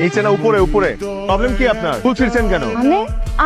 নিচে না উপরে উপরে। প্রবলেম কি আপনার? ফুল ছিঁড়ছেন কেন? মানে?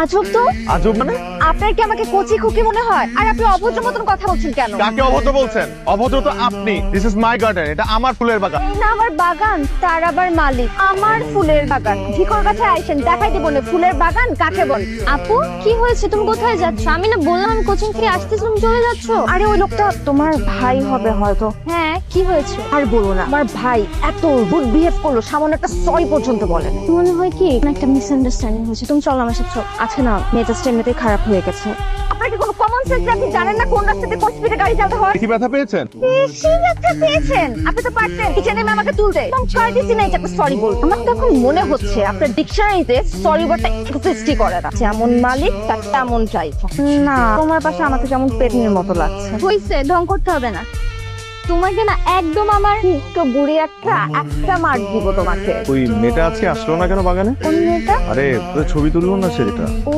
আজব তো? আজব মানে? আপনার কি আমাকে কচি খুকি মনে হয়? আর আপনি অভদ্র মতন কথা বলছেন কেন? কাকে অভদ্র বলছেন? অভদ্র তো আপনি। দিস ইজ মাই গার্ডেন এটা আমার ফুলের বাগান। না আমার বাগান তার আবার মালিক। আমার ফুলের বাগান। ঠিকর কাছে আইসেন দেখাই দেবো না ফুলের বাগান কাকে বল? আপু কি হয়েছে? তুমি কোথায় যাচ্ছ? আমি না বললাম কোচিং থেকে তুমি চলে যাচ্ছ? আরে ওই লোকটা তোমার ভাই হবে হয়তো। হ্যাঁ কি হয়েছে? আর বলো না আমার ভাই এত রুড বিহেভ করল সামান্য একটা সরি পর্যন্ত বলে না মনে হয় কি একটা মিসআন্ডারস্ট্যান্ডিং হয়েছে। তুমি চলো আমার সাথে। আজকে না মেজাজটা এমনিতেই খারাপ হয়ে গেছে। আপনার কি কোনো কমন সেন্স আপনি জানেন না কোন রাস্তাতে কোন স্পিডে গাড়ি চালাতে হয়? কি ব্যথা পেয়েছেন? বেশি ব্যথা পেয়েছেন। আপনি তো পারতেন কিচেনে নেমে আমাকে তুলতে। এবং ছয় দিচ্ছি না সরি বল আমার তো এখন মনে হচ্ছে আপনার ডিকশনারিতে সরি ওয়ার্ডটা এক্সিস্টই করে না। যেমন মালিক তার তেমন চাই না তোমার পাশে আমাকে যেমন পেটনির মতো লাগছে। হইছে ঢং করতে হবে না। তোমাকে না একদম আমার তো বুড়ি একটা একটা মার দিব তোমাকে। ওই মেয়েটা আজকে আসলো না কেন বাগানে? কোন মেয়েটা? আরে ছবি তুলবো না সেটা? ও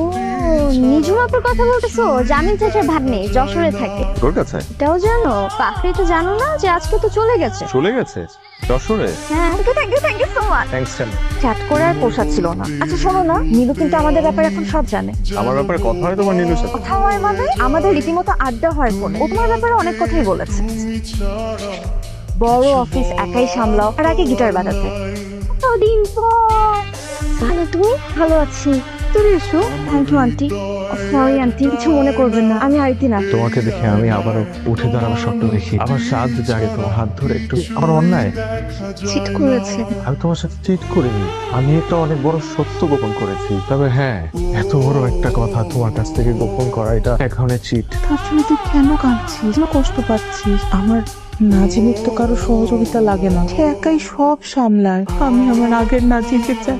নিজুম আপুর কথা বলতেছো? জামিন চাচার ভাগ্নে যশোরে থাকে। তোর কাছে? এটাও জানো? পাখরি তো জানো না যে আজকে তো চলে গেছে। চলে গেছে? যশোরে? হ্যাঁ। Thank you thank you so much thanks ten chat করে আর পোষাচ্ছিল না। আচ্ছা শোনো না নীলু কিন্তু আমাদের ব্যাপারে এখন সব জানে। আমার ব্যাপারে কথা হয় তোমার নীলুর সাথে? কথা হয় মানে? আমাদের রীতিমতো আড্ডা হয় ফোনে ও তোমার ব্যাপারে অনেক কথাই বলেছে। বড় অফিস একাই সামলাও আর আগে গিটার বাজাতে। কতদিন পর? ভালো তুমি? ভালো আছি। তুমি এসো। Thank you aunty sorry aunty কিছু মনে করবেন না। আমি আসব তোমাকে দেখে আমি আবারও উঠে দাঁড়াবার স্বপ্ন দেখি। আমার জাগে তোমার হাত ধরে একটু। আমার অন্যায়। চিট করেছে। আমি তোমার সাথে চিট করিনি। আমি একটা অনেক বড় সত্য গোপন করেছি। তবে হ্যাঁ এত বড় একটা কথা তোমার কাছ থেকে গোপন করা এটা এক ধরনের চিট জন্য তুই কেন কাঁদছিস? কেন কষ্ট পাচ্ছিস? আমার নাজিমের তো কারও সহযোগিতা লাগে না। সে একাই সব সামলায়। আমি আমার আগের নাজিমকে চাই।